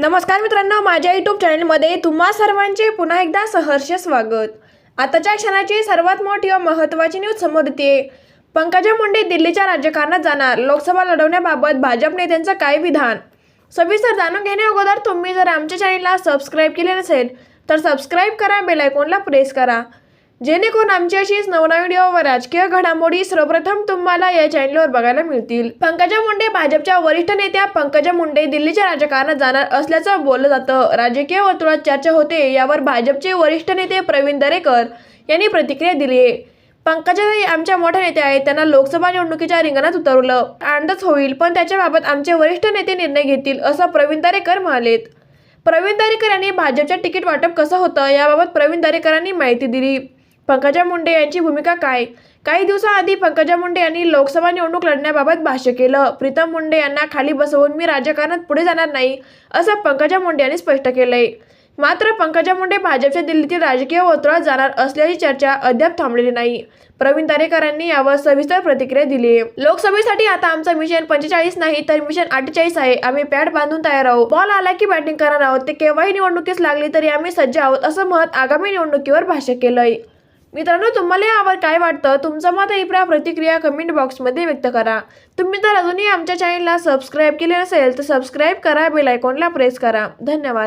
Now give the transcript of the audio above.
नमस्कार मित्रांनो माझ्या यूट्यूब चॅनलमध्ये तुम्हा सर्वांचे पुन्हा एकदा सहर्ष स्वागत. आताच्या क्षणाची सर्वात मोठी व महत्त्वाची न्यूज समोर येते. पंकजा मुंडे दिल्लीच्या राजकारणात जाणार लोकसभा लढवण्याबाबत भाजप नेत्यांचं काय विधान? सविस्तर जाणून घेण्या अगोदर तुम्ही जर आमच्या चॅनलला सबस्क्राईब केले नसेल तर सबस्क्राईब करा बेलायकॉनला प्रेस करा. जेणेकरून आमची अशीच नवनवीन व्हिडिओ व राजकीय घडामोडी सर्वप्रथम तुम्हाला या चॅनलवर बघायला मिळतील. पंकजा मुंडे भाजपच्या वरिष्ठ नेत्या पंकजा मुंडे दिल्लीच्या राजकारणात जाणार असल्याचं बोललं जातं. राजकीय वर्तुळात चर्चा होते यावर भाजपचे वरिष्ठ नेते प्रवीण दरेकर यांनी प्रतिक्रिया दिली आहे. पंकजाताई आमच्या मोठ्या नेत्या आहेत त्यांना लोकसभा निवडणुकीच्या रिंगणात उतरवलं. आनंदच होईल पण त्याच्याबाबत आमचे वरिष्ठ नेते निर्णय घेतील असं प्रवीण दरेकर म्हणालेत. प्रवीण दरेकर यांनी भाजपच्या तिकीट वाटप कसं होतं याबाबत प्रवीण दरेकरांनी माहिती दिली. पंकजा मुंडे यांची भूमिका काय? काही दिवसाआधी पंकजा मुंडे यांनी लोकसभा निवडणूक लढण्याबाबत भाष्य केलं. प्रीतम मुंडे यांना खाली बसवून मी राजकारणात पुढे जाणार नाही असं पंकजा मुंडे यांनी स्पष्ट केलंय. मात्र पंकजा मुंडे भाजपच्या दिल्लीतील राजकीय वर्तुळात जाणार असल्याची चर्चा अद्याप थांबलेली नाही. प्रवीण दरेकरांनी यावर सविस्तर प्रतिक्रिया दिली आहे लोकसभेसाठी आता आमचं मिशन पंचेचाळीस नाही तर मिशन अठ्ठेचाळीस आहे. आम्ही पॅड बांधून तयार आहोत. बॉल आला की बॅटिंग करणार आहोत. ते केव्हाही निवडणुकीस लागली तरी आम्ही सज्ज आहोत असं मत आगामी निवडणुकीवर भाष्य केलंय. मित्रांनो तुम्हाला यावर काय वाटतं? तुमचं मत अभिप्राय प्रतिक्रिया कमेंट बॉक्समध्ये व्यक्त करा. तुम्ही तर अजूनही आमच्या चॅनलला सबस्क्राईब केले नसेल तर सबस्क्राईब करा बेल आयकॉनला प्रेस करा. धन्यवाद.